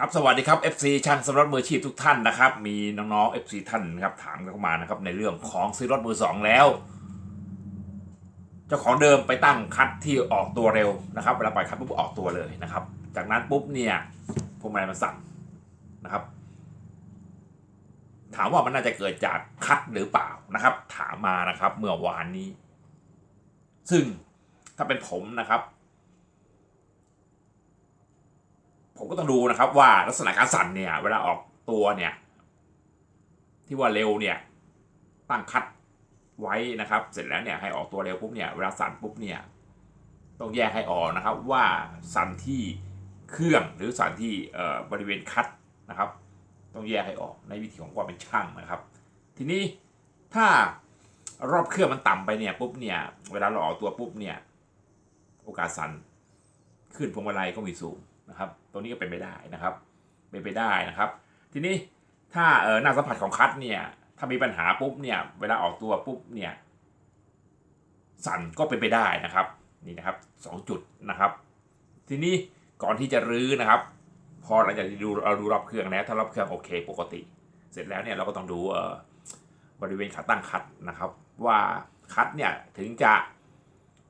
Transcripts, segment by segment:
ครับสวัสดีครับ FC ช่างสำรถมืออาชีพทุกท่านนะครับ มีน้องๆ FC ท่านนะครับถามเข้ามานะครับในเรื่องของซื้อรถมือสองแล้ว เจ้าของเดิมไปตั้งคัดที่ออกตัวเร็วนะครับเวลาปล่อยคัดปุ๊บออกตัวเลยนะครับ จากนั้นปุ๊บเนี่ยพวงมาลัยมันสั่นนะครับ ถามว่ามันน่าจะเกิดจากคัดหรือเปล่านะครับ ถามมานะครับเมื่อวานนี้ ซึ่งถ้าเป็นผมนะครับ ผมก็ต้องดูนะครับว่าลักษณะการสั่นเนี่ย เวลาออกตัวเนี่ย ที่ว่าเร็วเนี่ย ตั้งคัดไว้นะครับ เสร็จแล้วเนี่ยให้ออกตัวเร็วปุ๊บเนี่ยเวลาสั่นปุ๊บเนี่ยต้องแยกให้ออกนะครับว่าสั่นที่เครื่องหรือสั่นที่บริเวณคัดนะครับ ต้องแยกให้ออกในวิธีของความเป็นช่างนะครับ ทีนี้ถ้ารอบเครื่องมันต่ำไปเนี่ยปุ๊บเนี่ยเวลาเราออกตัวปุ๊บเนี่ยโอกาสสั่นขึ้นพวงมาลัยก็มีสูง นะครับตรงนี้ก็เป็นไปได้นะครับ เป็นไปได้นะครับ ทีนี้ถ้าเออหน้าสัมผัสของคัดเนี่ย ถ้ามีปัญหาปุ๊บเนี่ย เวลาออกตัวปุ๊บเนี่ย สั่นก็เป็นไปได้นะครับ นี่นะครับสองจุดนะครับ ทีนี้ก่อนที่จะรื้อนะครับ พอหลังจากที่ดูเราดูรอบเครื่องแล้ว ถ้ารอบเครื่องโอเคปกติ เสร็จแล้วเนี่ยเราก็ต้องดูเอ่อบริเวณขาตั้งคัดนะครับ ว่าคัดเนี่ยถึงจะ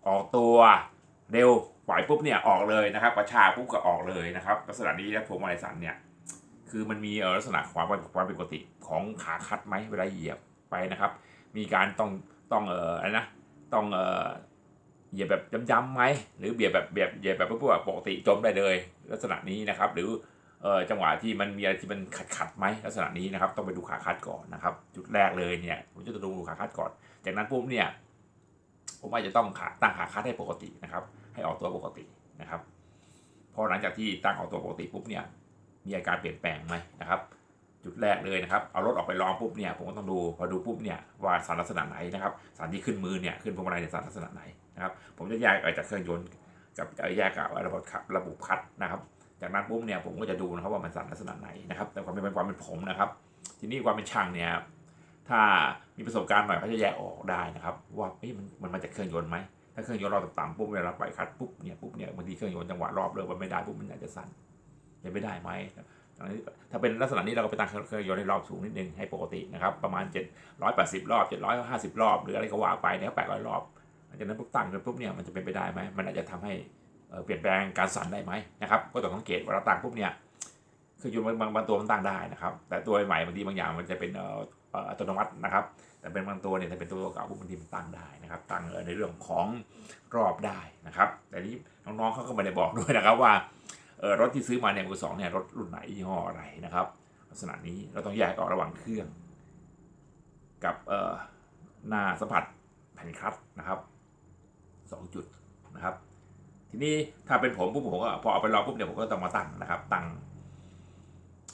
ออกตัวเร็ว ปล่อยปุ๊บเนี่ยออกเลยนะครับกระชากปุ๊บก็ออกเลยนะครับ ลักษณะนี้แล้วพวงมาลัยสันเนี่ยคือมันมีเอ่อลักษณะความความเป็นปกติของขาคัดไหมเวลาเหยียบไปนะครับ มีการต้องต้องเอ่ออะไรนะต้องเอ่อเหยียบแบบย้ำๆไหมหรือเบียดแบบเบียดเหยียบแบบปุ๊บปกติจมได้เลย ลักษณะนี้นะครับ หรือเอ่อจังหวะที่มันมีอะไรที่มันขัดขัดไหมลักษณะนี้นะครับ ต้องไปดูขาคัดก่อนนะครับ จุดแรกเลยเนี่ยผมจะต้องดูขาคัดก่อน จากนั้นปุ๊บเนี่ยผมอาจจะต้องขาตั้งขาคัดให้ปกตินะครับ ให้ออกตัวปกตินะครับ พอหลังจากที่ตั้งออกตัวปกติปุ๊บเนี่ยมีอาการเปลี่ยนแปลงไหมนะครับ จุดแรกเลยนะครับเอารถออกไปลองปุ๊บเนี่ยผมก็ต้องดูพอดูปุ๊บเนี่ยว่าสารลักษณะไหนนะครับสารที่ขึ้นมือเนี่ยขึ้นพวงมาลัยในยสารลักษณะไหนนะครับ ผมจะแยกออกจากเครื่องยนต์กับแยกกับระบบขับระบบคัดนะครับ จากนั้นปุ๊บเนี่ยผมก็จะดูนะครับว่ามันสารลักษณะไหนนะครับ แต่ความเป็นความเป็นผมนะครับ ทีนี้ความเป็นช่างเนี่ยถ้ามีประสบการณ์หน่อยเขาจะแยกออกได้นะครับ ว่ามันมันมาจากเครื่องยนต์ไหม ถ้าเครื่องยนต์รอบต่ำๆปุ๊บเวลาปล่อยคัดปุ๊บเนี่ยปุ๊บเนี่ยบางทีเครื่องยนต์จังหวะรอบเริ่มมันไม่ได้ปุ๊บมันอาจจะสั่นเป็นไม่ได้ไหมถ้าเป็นลักษณะนี้เราก็ไปตั้งเครื่องยนต์ในรอบสูงนิดนึงให้ปกตินะครับประมาณ 780 รอบ 750 รอบ หรืออะไรก็ว่าไปเนี่ย800 รอบหลังจากนั้นปุ๊บตั้งกันปุ๊บเนี่ยมันจะเป็นไปได้ไหมมันอาจจะทำให้เปลี่ยนแปลงการสั่นได้ไหมนะครับก็ต้องสังเกตเว่าตั้งปุ๊บเนี่ยเครื่องยนต์บางบางตัวมันตั้งได้นะครับ แต่ตัวใหม่บางทีบางอย่างมันจะเป็นอัตโนมัตินะครับ แต่เป็นบางตัวเนี่ยถ้าเป็นตัวเก่าบางทีมันตั้งได้นะครับ ตั้งในเรื่องของรอบได้นะครับ แต่นี้น้องๆเขาก็ไม่ได้บอกด้วยนะครับว่ารถที่ซื้อมาเนี่ยมือสองเนี่ยรถรุ่นไหนยี่ห้ออะไรนะครับ ลักษณะนี้เราต้องแยกออกระหว่างเครื่อง กับหน้าสัมผัสแผ่นคลัตนะครับสองจุดนะครับ ทีนี้ถ้าเป็นผมปุ๊บผมก็พอเอาไปลองปุ๊บเนี่ยผมก็ต้องมาตั้งนะครับ ตั้ง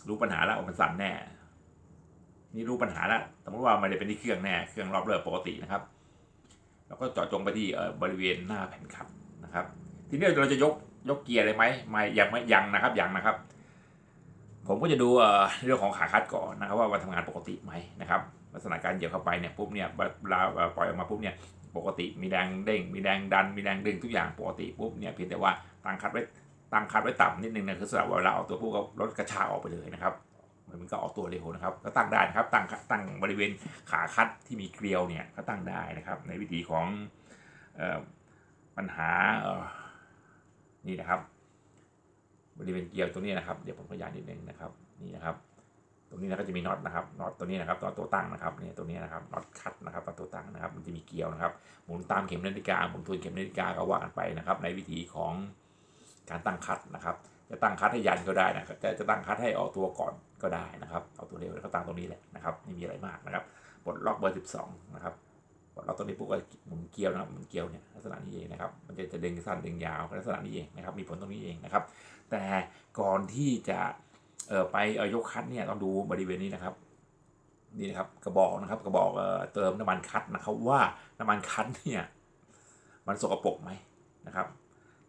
รู้ปัญหาแล้วมันสั่นแน่ นี่รู้ปัญหาแล้วสมมติว่ามันจะเป็นที่เครื่องแน่เครื่องรอบเริ่มปกตินะครับ แล้วก็เจาะจงไปที่เอ่อบริเวณหน้าแผ่นคลัตช์นะครับ ทีนี้เราจะยกยกเกียร์เลยไหมไม่ยังไม่ยังนะครับยังนะครับ ผมก็จะดูเอ่อเรื่องของขาคัดก่อนนะครับ ว่ามันทำงานปกติไหมนะครับลักษณะการเหยียบเข้าไปเนี่ยปุ๊บเนี่ยเวลาปล่อยออกมาปุ๊บเนี่ยปกติมีแรงเด้งมีแรงดันมีแรงดึงทุกอย่างปกติปุ๊บเนี่ยเพียงแต่ว่าตั้งคัดไว้ตั้งคัดไว้ต่ำนิดนึงนะคือสำหรับเวลาออกตัวปุ๊บก็ลดกระชากออกไปเลยนะครับ มันก็ออกตัวเร็วนะครับก็ตั้งได้นะครับตั้งตั้งบริเวณขาคัดที่มีเกลียวเนี่ยก็ตั้งได้นะครับ ในวิธีของออปัญหานี่นะครับ บริเวณเกลียวตรงนี้นะครับ เดี๋ยวผมขยายนิดนึงนะครับนี่นะครับตรงนี้นะก็จะมีน็อตนะครับน็อตตัวนี้นะครับน็อตตัวตั้งนะครับเนี่ยตัวนี้นะครับน็อตคัดนะครับตัวตั้งนะครับ มันจะมีเกลียวนะครับ หมุนตามเข็มนาฬิกาหมุนทวนเข็มนาฬิกาก็ว่ากันไปนะครับ ในวิธีของการตั้งคัดนะครับ จะตั้งคัดให้ยันก็ได้นะจะจะตั้งคัดให้ออกตัวก่อน ก็ได้นะครับ เอาตัวเร็วแล้วก็ตั้งตรงนี้แหละนะครับไม่มีอะไรมากนะครับปลดล็อกเบอร์12นะครับปลดล็อกตรงนี้ปุ๊บก็หมุนเกลียวนะครับหมุนเกลียวเนี่ยลักษณะนี้เองนะครับมันจะจะดึงสั้นเดึงยาวลักษณะนี้เองนะครับมีผลตรงนี้เองนะครับ แต่ก่อนที่จะเออไปเออยกคัดเนี่ยต้องดูบริเวณนี้นะครับนี่นะครับกระบอกนะครับกระบอกเออเติมน้ำมันคัดนะครับว่าน้ำมันคัดเนี่ยมันสกปรกไหมนะครับ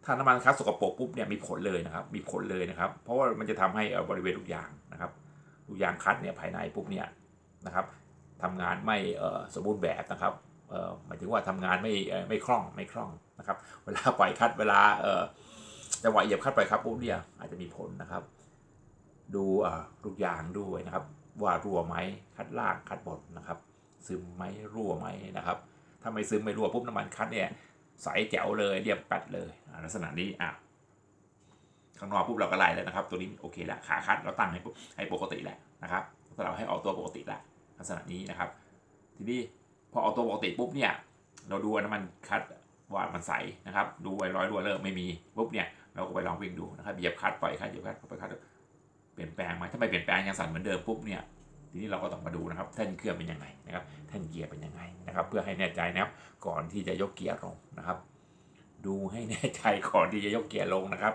ถ้าน้ำมันคัดสกปรกปุ๊บเนี่ยมีผลเลยนะครับ มีผลเลยนะครับ เพราะว่ามันจะทำให้บริเวณลูกอย่างนะครับ ยางคัดเนี่ยภายในปุ๊บเนี่ยนะครับทำงานไม่สมบูรณ์แบบนะครับหมายถึงว่าทำงานไม่ไม่คล่องไม่คล่องนะครับเวลาปล่อยคัดเวลาจังหวะเหยียบคัดปล่อยคัดปุ๊บเนี่ยอาจจะมีผลนะครับ ดูลูกยางด้วยนะครับ ว่ารั่วไหมคัดล่างคัดบนนะครับ ซึมไหมรั่วไหมนะครับถ้าไม่ซึมไม่รั่วปุ๊บน้ำมันคัดเนี่ยใสแจ๋วเลยเรียบปัดเลยลักษณะนี้อะ ข้างนอกปุ๊บเราก็ไล่แล้วนะครับ ตัวนี้โอเคแล้วขาคัดเราตั้งให้ปุ๊บให้ปกติแหล้วนะครับเราให้ออกตัวปกติแล้วลักษณะนี้นะครับ ทีนี้พอออกตัวปกติปุ๊บเนี่ยเราดูน้ำมันคัดว่ามันใสนะครับดูไอ้รอยรั่วเริ่มไม่มีปุ๊บเนี่ยเราก็ไปลองวิ่งดูนะครับเหยียบคัดปล่อยคัดเหยียบคัดปล่อยคัดเปลี่ยนแปลงไหมถ้าไม่เปลี่ยนแปลงยังสั่นเหมือนเดิมปุ๊บเนี่ยทีนี้เราก็ต้องมาดูนะครับแท่นเครื่องเป็นยังไงนะครับแท่นเกียร์เป็นยังไงนะครับ เพื่อให้แน่ใจนะครับก่อนที่จะยกเกียร์ลงนะครับ ดูให้แน่ใจก่อนที่จะยกเกียร์ลงนะครับ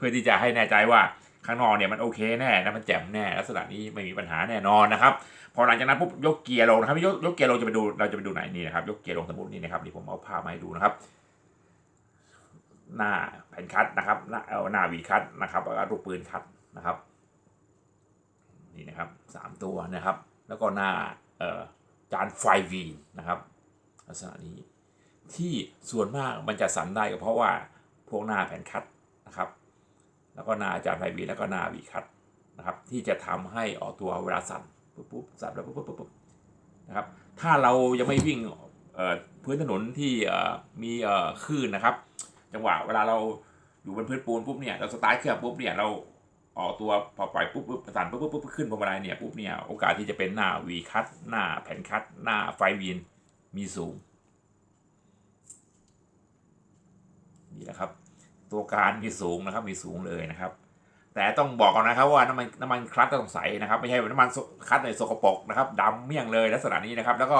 พื่อที่จะให้แน่ใจว่าข้างนอกเนี่ยมันโอเคแน่นะมันแจ่มแน่ลักษณะนี้ไม่มีปัญหาแน่นอนนะครับพอหลังจากนั้นปุ๊บยกเกียร์ลงนะครับยกยกเกียร์ลงจะไปดูเราจะไปดูไหนนี่นะครับยกเกียร์ลงสมมตินี่นะครับนี่ผมเอาภาพมาให้ดูนะครับ หน้าแผ่นคัดนะครับหน้าเอาหน้าวีคัดนะครับแล้วก็ลูกปืนคัดนะครับ นี่นะครับสามตัวนะครับ แล้วก็หน้าเอ่อจานไฟวีนนะครับลักษณะนี้ ที่ส่วนมากมันจะสั่นได้ก็เพราะว่าพวกหน้าแผ่นคัดนะครับ แล้วก็หน้าจานไฟวีแล้วก็นาวีคัดนะครับ ที่จะทำให้ออกตัวเวลาสั่นปุ๊บปุ๊บสั่นแล้วปุ๊บปุ๊บปุ๊บปุ๊บนะครับ ถ้าเรายังไม่วิ่งเอ่อพื้นถนนที่เอ่อมีเอ่อคลื่นนะครับ จังหวะเวลาเราอยู่บนพื้นปูนปุ๊บเนี่ยเราสตาร์ทเครื่องปุ๊บเนี่ยเราออกตัวพอปล่อยปุ๊บปุ๊บสั่นปุ๊บปุ๊บปุ๊บขึ้นพวงมาลัยเนี่ยปุ๊บเนี่ยโอกาสที่จะเป็นหน้าวีคัตหน้าแผ่นคัตหน้าไฟวีนมีสูงนี่นะครับ ตัวการมีสูงนะครับมีสูงเลยนะครับ แต่ต้องบอกก่อนนะครับว่าน้ำมันน้ำมันคลัตต้องใสนะครับ ไม่ใช่น้ำมันคลัตในสกปรกนะครับดำเมี่ยงเลยลักษณะนี้นะครับ แล้วก็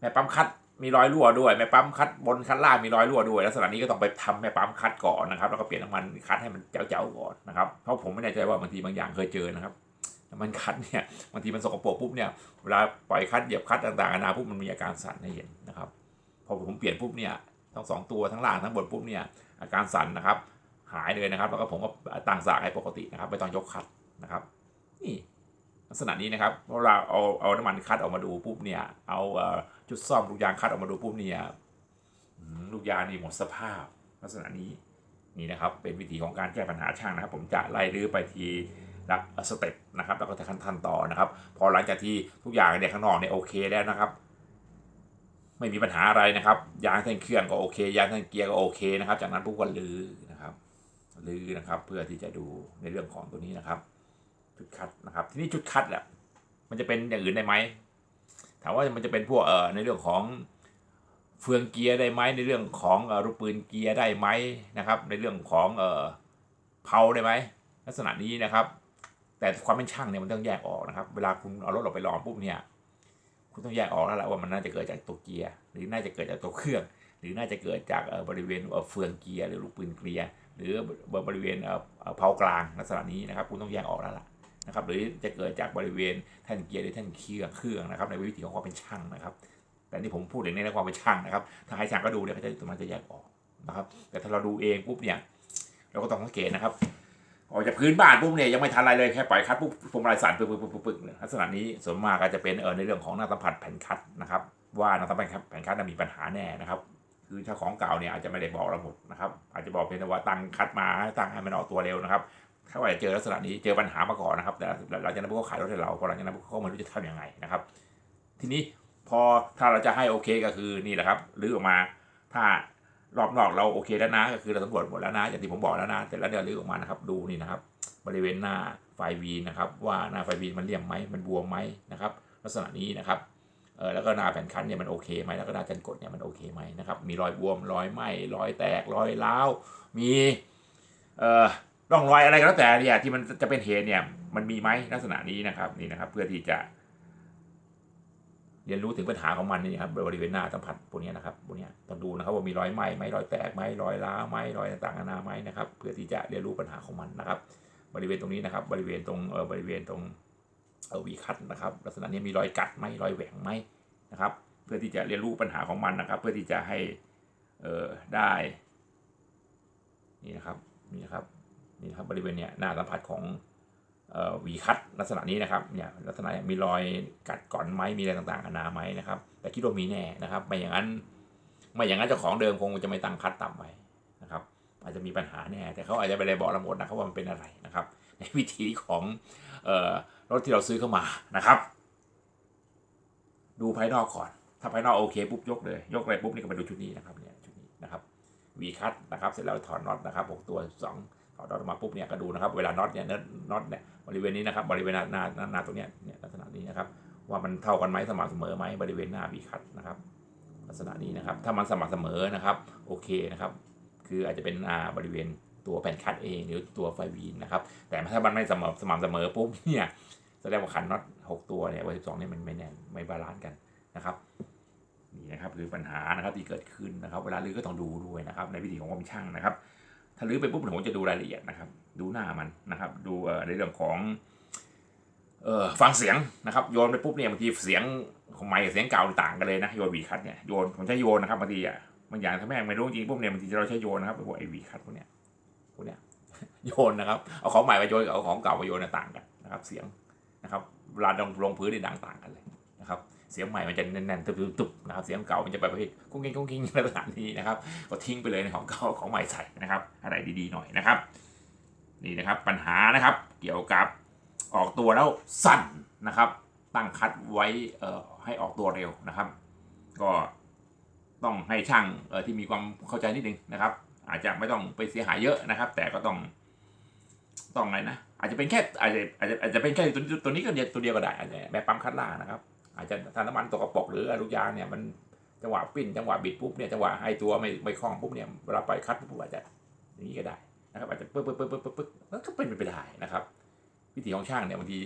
แม่ปั๊มคัดมีรอยรั่วด้วยแม่ปั๊มคัดบนคัดล่างมีรอยรั่วด้วยลักษณะนี้ก็ต้องไปทำแม่ปั๊มคัดก่อนนะครับ แล้วก็เปลี่ยนน้ำมันคัดให้มันเจ๋วๆก่อนนะครับเพราะผมไม่แน่ใจว่าบางทีบางอย่างเคยเจอนะครับน้ำมันคัดเนี่ยบางทีมันสกปรกปุ๊บเนี่ยเวลาปล่อยคัดเหยียบคัดต่างๆนานาปุ๊บมันมีอาการสั่นให้เห็นนะครับพอผมเปลี่ยนปุ๊บเนี่ย ทั้งสองตัวทั้งล่างทั้งบนปุ๊บเนี่ยอาการสั่นนะครับ หายเลยนะครับ แล้วก็ผมก็ตั้งสากให้ปกตินะครับไม่ต้องยกคัดนะครับนี่ลักษณะนี้นะครับเวลาเอาเอาน้ำมันคัดออกมาดูปุ๊บเนี่ยเอาจุดซ่อมลูกยางคัดออกมาดูปุ๊บเนี่ยลูกยางนี่หมดสภาพ ลักษณะนี้นี่นะครับเป็นวิธีของการแก้ปัญหาช่างนะครับ ผมจะไล่รื้อไปทีละสเต็ปนะครับแล้วก็จะขั้นทันต่อนะครับ พอหลังจากที่ทุกอย่างเนี่ยข้างนอกเนี่ยโอเคแล้วนะครับ ไม่มีปัญหาอะไรนะครับ ยางแท่นเครื่องก็โอเค ยางแท่นเกียร์ก็โอเคนะครับ จากนั้นปุ๊บก็ลื้อนะครับลื้อนะครับ เพื่อที่จะดูในเรื่องของตัวนี้นะครับ จุดคัดนะครับ ทีนี้จุดคัดแหละมันจะเป็นอย่างอื่นได้ไหมถามว่ามันจะเป็นพวกเอ่อในเรื่องของเฟืองเกียร์ได้ไหมในเรื่องของอ่อรูปปืนเกียร์ได้ไหมนะครับ ในเรื่องของเอ่อเพาได้ไหมลักษณะนี้นะครับ แต่ความเป็นช่างเนี่ยมันต้องแยกออกนะครับ เวลาคุณเอารถออกไปลองปุ๊บเนี่ย คุณต้องแยกออกแล้วละว่ามันน่าจะเกิดจากตัวเกียร์ หรือน่าจะเกิดจากตัวเครื่อง หรือน่าจะเกิดจากบริเวณเฟืองเกียร์หรือลูกปืนเกียร์หรือบริเวณเอ่อเอ่อเพากลางลักษณะนี้นะครับ คุณต้องแยกออกแล้วล่ะนะครับหรือจะเกิดจากบริเวณแท่นเกียร์หรือแท่นเครื่องเครื่องนะครับ ในวิธีของความเป็นช่างนะครับ แต่นี่ผมพูดถึงในความเป็นช่างนะครับถ้าใครช่างก็ดูเนี่ยเขาจะมันจะแยกออกนะครับ แต่ถ้าเราดูเองปุ๊บเนี่ยเราก็ต้องสังเกตนะครับ ออกจากพื้นบ้านปุ๊บเนี่ยยังไม่ทันอะไรเลยแค่ปล่อยคัดปุ๊บพวงมาลัยสั่นปึ๊กปึ๊กปึ๊กปึ๊กปึ๊กเนี่ยลักษณะนี้ส่วนมากก็จะเป็นเออในเรื่องของหน้าสัมผัสแผ่นคัดนะครับว่าหน้าสัมผัสแผ่นคัดมีปัญหาแน่นะครับคือถ้าของเก่าเนี่ยอาจจะไม่ได้บอกเราหมดนะครับอาจจะบอกเพียงแต่ว่าตั้งคัดมาตั้งให้มันออกตัวเร็วนะครับถ้าว่าจะเจอลักษณะนี้เจอปัญหามาก่อนนะครับแต่หลังจากนั้นพวกเขาขายรถให้เราพอหลังจากนั้นพวกเขาไม่รู้จะทำยังไงนะครับ ทีนี้พอถ้าเราจะให้โอเคก็คือนี่แหละครับรื้อออกมาถ้า รอบนอกเราโอเคแล้วนะก็คือเราสำรวจหมดแล้วนะอย่างที่ผมบอกแล้วนะแต่แล้วเดี๋ยวรื้อออกมานะครับดูนี่นะครับ บริเวณหน้าไฟวีนะครับ ว่าหน้าไฟวีมันเลี่ยมไหมมันบวมไหมนะครับ ลักษณะนี้นะครับเออแล้วก็หน้าแผ่นคันเนี่ยมันโอเคไหมแล้วก็หน้าจันกดเนี่ยมันโอเคไหมนะครับมีรอยบวมรอยไหมรอยแตกรอยร้าวมีเอ่อร่องรอยอะไรก็แล้วแต่เนี่ยที่มันจะเป็นเหตุเนี่ยมันมีไหมลักษณะนี้นะครับนี่นะครับ เพื่อที่จะ เรียนรู้ถึงปัญหาของมันนี่ครับบริเวณหน้าสัมผัสพวกเนี้ยนะครับพวกเนี้ยต้องดูนะครับว่ามีรอยไหมไหมรอยแตกไหมรอยร้าไหมรอยต่างๆนานาไหมนะครับ เพื่อที่จะเรียนรู้ปัญหาของมันนะครับ บริเวณตรงนี้นะครับ บริเวณตรงเออบริเวณตรงเออวีคัตนะครับ ลักษณะนี้มีรอยกัดไหมรอยแหว่งไหมนะครับ เพื่อที่จะเรียนรู้ปัญหาของมันนะครับ เพื่อที่จะให้เออได้นี่นะครับนี่นะครับนี่นะครับบริเวณเนี้ยหน้าสัมผัสของ วีคัตลักษณะนี้นะครับเนี่ยลักษณะมีรอยกัดก่อนไหมมีอะไรต่างๆนานาไหมนะครับ แต่คิดว่ามีแน่นะครับไม่อย่างนั้นไม่อย่างนั้นเจ้าของเดิมคงจะไม่ตั้งคัดต่ำไว้นะครับ อาจจะมีปัญหาแน่แต่เขาอาจจะไปเลยบอกเราหมดนะครับว่ามันเป็นอะไรนะครับ ในวิถีของออรถที่เราซื้อเข้ามานะครับ ดูภายนอกก่อน ถ้าภายนอกโอเคปุ๊บยกเลย ยกเลยปุ๊บนี่ก็มาดูชุดนี้นะครับเนี่ยชุดนี้นะครับวีคัตนะครับเสร็จแล้วถอดน็อตนะครับหกตัวสองถอดน็อตออกมาปุ๊บเนี่ยก็ดูนะครับ เวลาน็อตเนี่ยน็อตเนี่ย บริเวณนี้นะครับบริเวณหน้าหน้าหน้าตรงเนี้ยเนี่ยลักษณะนี้นะครับ ว่ามันเท่ากันไหมสม่ำเสมอไหมบริเวณหน้าวีคัตนะครับ ลักษณะนี้นะครับ ถ้ามันสม่ำเสมอนะครับโอเคนะครับ คืออาจจะเป็นอ่าบริเวณตัวแผ่นคัตเองหรือตัวไฟวีนนะครับ แต่ถ้ามันไม่สม่ำสม่ำเสมอปุ๊บเนี่ยแสดงว่าขันน็อตหกตัวเนี่ยวันสิบสองเนี่ยมันไม่แน่นไม่บาลานซ์กันนะครับนี่นะครับคือปัญหานะครับที่เกิดขึ้นนะครับ เวลาลื้อก็ต้องดูด้วยนะครับ ในวิธีของความช่างนะครับ ถ้าลื้อไปปุ๊บผมจะดูรายละเอียดนะครับ ดูหน้ามันนะครับ ดูในเรื่องของเออฟังเสียงนะครับโยนไปปุ๊บเนี่ยบางทีเสียงของไมค์กับเสียงเก่าต่างกันเลยนะโยนวีคัทเนี่ยโยนผมใช้โยนนะครับบางทีอะบางอย่างถ้าแม่งไม่รู้จริงปุ๊บเนี่ยบางทีเราใช้โยนนะครับพวกไอวีคัทพวกเนี้ยพวกเนี้ยโยนนะครับเอาของใหม่มาโยนกับเอาของเก่ามาโยนต่างกันนะครับ เสียงนะครับเวลาลงลงพื้นนี่ดังต่างกันเลย เสียงใหม่มันจะแน่นๆตุบๆนะครับเสียงเก่ามันจะแบบประเภทกุ้งกิ้งกุ้งกิ้งลักษณะนี้นะครับก็ทิ้งไปเลยในของเก่าของใหม่ใส่นะครับอะไรดีๆหน่อยนะครับนี่นะครับปัญหานะครับเกี่ยวกับออกตัวแล้วสั่นนะครับ ตั้งคัดไว้เอ่อให้ออกตัวเร็วนะครับ ก็ต้องให้ช่างเอ่อที่มีความเข้าใจนิดนึงนะครับ อาจจะไม่ต้องไปเสียหายเยอะนะครับ แต่ก็ต้องต้องอะไรนะ อาจจะเป็นแค่อาจจะอาจจะอาจจะเป็นแค่ตัวนี้ตัวนี้ก็เดียวตัวเดียวก็ได้อาจจะแบบปั๊มคัดล่านะครับ อาจจะถ้าน้ำมันตกกระปรกหรือลูกยางเนี่ยมันจังหวะปิ้นจังหวะบิดปุ๊บเนี่ยจังหวะให้ตัวไม่ไม่คล่องปุ๊บเนี่ยเวลาไปคัดปุ๊บอาจจะอย่างนี้ก็ได้นะครับอาจจะปึ๊บปึ๊บปึ๊บปึ๊บปึ๊บปึ๊บแล้วก็เป็นไปได้นะครับ วิธีของช่างเนี่ยบางที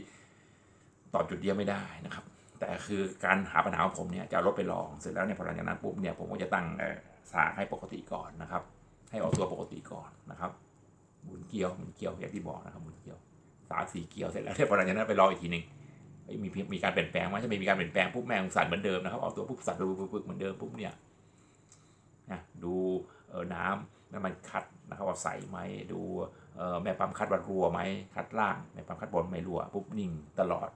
ตอบจุดเดียวไม่ได้นะครับ แต่คือการหาปัญหาของผมเนี่ยจะรถไปลองเสร็จแล้วเนี่ยพอหลังจากนั้นปุ๊บเนี่ยผมก็จะตั้งสากให้ปกติก่อนนะครับ ให้ออกตัวปกติก่อนนะครับหมุนเกลียวหมุนเกลียวอย่างที่บอกนะครับหมุนเกลียวสามสี่เกลียวเสร็จแล้วเนี่ยพอหลังจากนั้นไปลองอีกทีหนึ่ง มีมีการเปลี่ยนแปลงไหมถ้าไม่มีการเปลี่ยนแปลงปุ๊บแม่งสั่นเหมือนเดิมนะครับเอาตัวปุ๊บสั่นปุ๊บปุ๊บเหมือนเดิมปุ๊บเนี่ยนะดูเออน้ำน้ำมันคัดนะครับว่าใสไหมดูเออแม่ปั๊มคัดว่ารั่วไหมคัดล่างแม่ปั๊มคัดบนไม่รัวปุ๊บนิ่งตลอด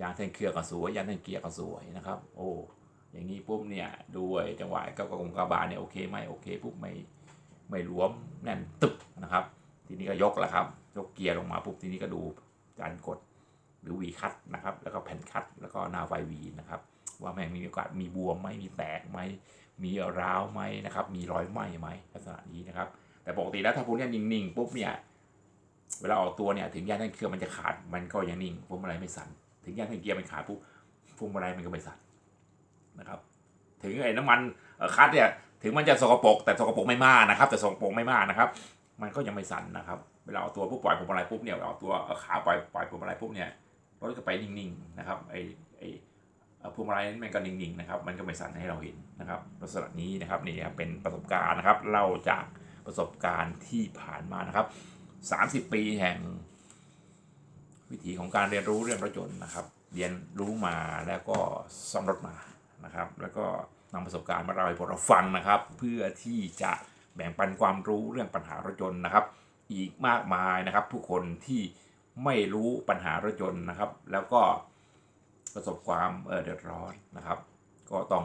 ยางแทงเครือก็สวยยางแทงเกียร์ก็สวยนะครับ โอ้อย่างนี้ปุ๊บเนี่ยดูไอ้จังหวะเก้ากระกงกระบาลเนี่ยโอเคไหมโอเคปุ๊บไม่ไม่รวมแน่นตึบนะครับ ทีนี้ก็ยกแล้วครับ ยกเกียร์ลงมาปุ๊บทีนี้ก็ดูการกด หรือวีคัตนะครับแล้วก็แผ่นคัตแล้วก็นาไฟวีนะครับว่าแม่งมีโอกาสมีบวมไหมมีแตกไหมมีร้าวไหมนะครับมีรอยไหมไหมลักษณะนี้นะครับ แต่ปกติแล้วถ้าพวกนี้นิ่งๆปุ๊บเนี่ยเวลาออกตัวเนี่ยถึงยางท่งเครื่องมันจะขาดมันก็ยังนิ่งพวงมาลัยไม่สั่นถึงยางท่งเกียร์มันขาดปุ๊บพวงมาลัยมันก็ไม่สั่นนะครับ ถึงไอ้น้ำมันคัตเนี่ยถึงมันจะสกปรกแต่สกปรกไม่มากนะครับ แต่สกปรกไม่มากนะครับ มันก็ยังไม่สั่นนะครับเวลาเอาตัวปุ๊บปล่อยพวงมาลัยปุ๊บเนี่ยเอาตัวขาปล่อยปล่อยพวงมาลัยปุ๊บเนี่ย รถก็ไปนิ่งๆนะครับไอไอพวงมาลัยนั้นมันก็นิ่งๆนะครับมันก็ไม่สั่นให้เราเห็นนะครับลักษณะนี้นะครับนี่เป็นประสบการณ์นะครับเล่าจากประสบการณ์ที่ผ่านมานะครับ 30 ปีแห่ง วิถีของการเรียนรู้เรื่องรถยนต์นะครับเรียนรู้มาแล้วก็ซ่อมรถมานะครับ แล้วก็นำประสบการณ์มาเล่าให้พวกเราฟังนะครับ เพื่อที่จะแบ่งปันความรู้เรื่องปัญหารถยนต์นะครับ อีกมากมายนะครับ ผู้คนที่ ไม่รู้ปัญหารถยนต์นะครับ แล้วก็ประสบความเเดือดร้อนนะครับ ก็ต้อง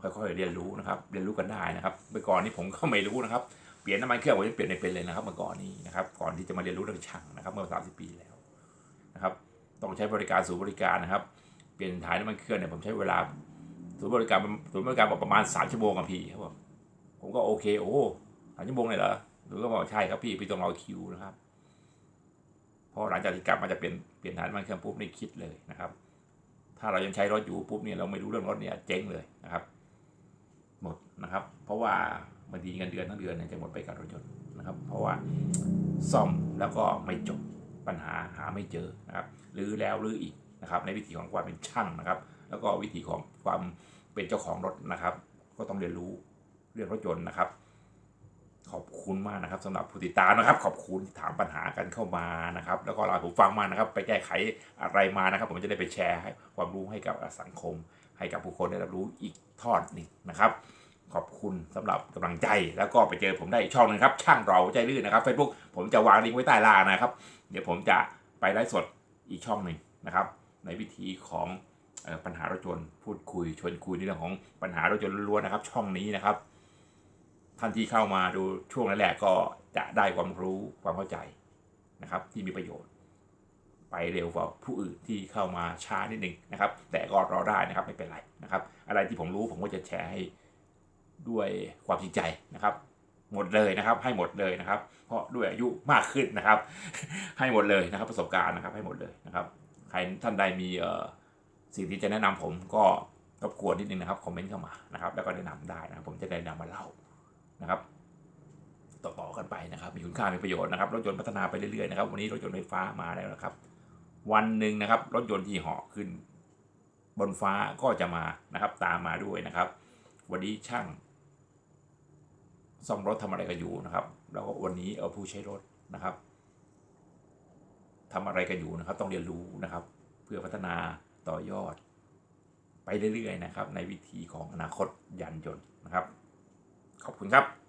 ค่อยๆเรียนรู้นะครับ เรียนรู้กันได้นะครับเมื่อก่อนนี้ผมก็ไม่รู้นะครับเปลี่ยนน้ำมันเครื่องผมยังเปลี่ยนไม่เป็นเลยนะครับ เมื่อก่อนนี้นะครับ ก่อนที่จะมาเรียนรู้เรื่องช่างนะครับ เมื่อ 30 ปีแล้วนะครับ ต้องใช้บริการศูนย์บริการนะครับ เปลี่ยนถ่ายน้ำมันเครื่องเนี่ยผมใช้เวลาศูนย์บริการศูนย์บริการบอกประมาณ 3 ชั่วโมงครับพี่เขาบผมก็โอเคโอ้สามชั่วโมงเลยเหรอหรือก็บอกใช่ครับพี่พี่ต้องรอคิวนะครับ พอหลังจากที่กลับมาจะเปลี่ยนเปลี่ยนถ่านมันเครื่องปุ๊บนี่คิดเลยนะครับ ถ้าเรายังใช้รถอยู่ปุ๊บเนี่ยเราไม่รู้เรื่องรถเนี่ยเจ๊งเลยนะครับ หมดนะครับ เพราะว่าบางทีเงินเดือนทั้งเดือนเนี่ยจะหมดไปกับรถยนต์นะครับ เพราะว่าซ่อมแล้วก็ไม่จบปัญหาหาไม่เจอนะครับหรือแล้วหรืออีกนะครับ ในวิธีของความเป็นช่างนะครับ แล้วก็วิธีของความเป็นเจ้าของรถนะครับ ก็ต้องเรียนรู้เรื่องรถยนต์นะครับ ขอบคุณมากนะครับสำหรับผู้ติดตามนะครับ ขอบคุณที่ถามปัญหากันเข้ามานะครับ แล้วก็เราผมฟังมานะครับ ไปแก้ไขอะไรมานะครับ ผมจะได้ไปแชร์ให้ความรู้ให้กับสังคม ให้กับผู้คนได้รับรู้อีกทอดหนึ่งนะครับ ขอบคุณสำหรับกำลังใจแล้วก็ไปเจอผมได้ช่องหนึงครับ ช่างเราใจลื่นนะครับ Facebook ผมจะวางลิงก์ไว้ใต้ล่างนะครับ เดี๋ยวผมจะไปไลฟ์สดอีกช่องหนึ่งนะครับ ในวิธีของปัญหารถยนต์พูดคุยชวนคุยในเรื่องของปัญหารถยนต์ล้วนๆนะครับ ช่องนี้นะครับ ท่านที่เข้ามาดูช่วงแรกๆก็จะได้ความรู้ความเข้าใจนะครับ ที่มีประโยชน์ ไปเร็วกว่าผู้อื่นที่เข้ามาช้านิดนึงนะครับ แต่ก็รอได้นะครับไม่เป็นไรนะครับ อะไรที่ผมรู้ผมก็จะแชร์ให้ด้วยความจริงใจนะครับ หมดเลยนะครับ ให้หมดเลยนะครับ เพราะด้วยอายุมากขึ้นนะครับ ให้หมดเลยนะครับ ประสบการณ์นะครับ ให้หมดเลยนะครับ ใครท่านใดมีสิ่งที่จะแนะนำผมก็รบกวนนิดนึงนะครับคอมเมนต์เข้ามานะครับ แล้วก็แนะนำได้นะผมจะได้นำมาเล่า นะครับ ต่อๆกันไปนะครับ มีคุณค่ามีประโยชน์นะครับ รถยนต์พัฒนาไปเรื่อยๆนะครับ วันนี้รถยนต์ไฟฟ้ามาแล้วนะครับ วันหนึ่งนะครับ รถยนต์ที่เหาะขึ้น บนฟ้าก็จะมานะครับ ตามมาด้วยนะครับ วันนี้ช่างซ่อมรถทำอะไรกันอยู่นะครับ แล้วก็วันนี้เอาผู้ใช้รถนะครับทำอะไรกันอยู่นะครับ ต้องเรียนรู้นะครับ เพื่อพัฒนาต่อยอด ไปเรื่อยๆนะครับ ในวิธีของอนาคตยานยนต์นะครับ ขอบคุณครับ